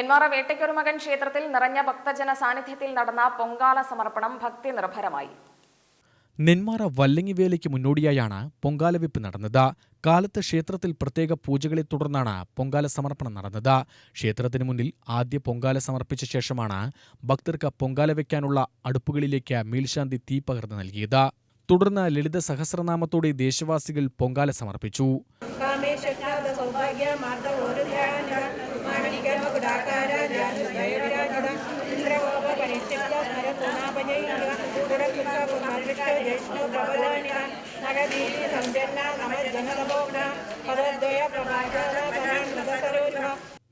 നെന്മാറ വേട്ടയ്ക്കൊരുമകൻ ക്ഷേത്രത്തിൽ നിറഞ്ഞ ഭക്തജന സാന്നിധ്യത്തിൽ നടന്ന പൊങ്കാല സമർപ്പണം ഭക്തി നിർഭരമായി. നെന്മാറ വല്ലങ്ങിവേലയ്ക്ക് മുന്നോടിയായാണ് പൊങ്കാലവെപ്പ് നടന്നത്. കാലത്ത് ക്ഷേത്രത്തിൽ പ്രത്യേക പൂജകളെ തുടർന്നാണ് പൊങ്കാല സമർപ്പണം നടന്നത്. ക്ഷേത്രത്തിന് മുന്നിൽ ആദ്യ പൊങ്കാല സമർപ്പിച്ച ശേഷമാണ് ഭക്തർക്ക് പൊങ്കാല വയ്ക്കാനുള്ള അടുപ്പുകളിലേക്ക് മേൽശാന്തി തീ പകർന്നു നൽകിയത്. തുടർന്ന് ലളിത സഹസ്രനാമത്തോടെ ദേശവാസികൾ പൊങ്കാല സമർപ്പിച്ചു.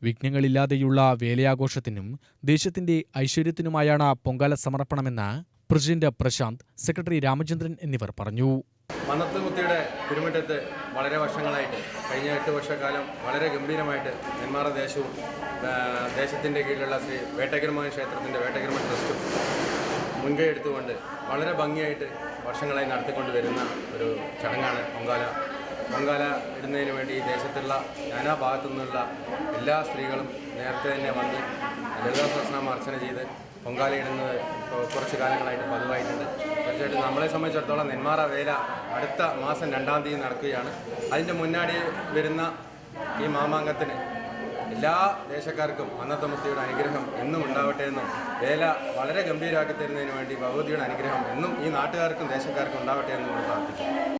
വിഘ്നങ്ങളില്ലാതെയുള്ള വേലയാഘോഷത്തിനും ദേശത്തിന്റെ ഐശ്വര്യത്തിനുമായാണ് പൊങ്കാല സമർപ്പണമെന്ന് പ്രസിഡന്റ് പ്രശാന്ത് സെക്രട്ടറി രാമചന്ദ്രൻ എന്നിവർ പറഞ്ഞു. മന്നത്തുമുത്തിയുടെ തിരുമുറ്റത്ത് വളരെ വർഷങ്ങളായിട്ട് കഴിഞ്ഞ എട്ട് വർഷക്കാലം വളരെ ഗംഭീരമായിട്ട് നെന്മാറ ദേശവും ദേശത്തിന്റെ കീഴിലുള്ള ശ്രീ വേട്ടഗിരമോഹൻ ക്ഷേത്രത്തിന്റെ വേട്ടഗിരമ ട്രസ്റ്റും മുൻകൈ എടുത്തുകൊണ്ട് വളരെ ഭംഗിയായിട്ട് വർഷങ്ങളായി നടത്തിക്കൊണ്ട് വരുന്ന ഒരു ചടങ്ങാണ് പൊങ്കാല. പൊങ്കാല ഇടുന്നതിന് വേണ്ടി ഈ ദേശത്തുള്ള നാനാ ഭാഗത്തു നിന്നുള്ള എല്ലാ സ്ത്രീകളും നേരത്തെ തന്നെ വന്ന് ലളിതാ സഹസ്രനാമം അർച്ചന ചെയ്ത് പൊങ്കാല ഇടുന്നത് കുറച്ച് കാലങ്ങളായിട്ട് പതിവായിട്ടുണ്ട്. തീർച്ചയായിട്ടും നമ്മളെ സംബന്ധിച്ചിടത്തോളം നെന്മാറ വേല അടുത്ത മാസം രണ്ടാം തീയതി നടക്കുകയാണ്. അതിന്റെ മുന്നാടി വരുന്ന ഈ മാമാങ്കത്തിന് എല്ലാ ദേശക്കാർക്കും അന്നത്തമുത്തിയുടെ അനുഗ്രഹം എന്നും ഉണ്ടാവട്ടെ എന്നും വേല വളരെ ഗംഭീരമാക്കി തരുന്നതിന് വേണ്ടി ഭഗവതിയുടെ അനുഗ്രഹം എന്നും ഈ നാട്ടുകാർക്കും ദേശക്കാർക്കും ഉണ്ടാവട്ടെ എന്നും പ്രാർത്ഥിക്കുന്നു.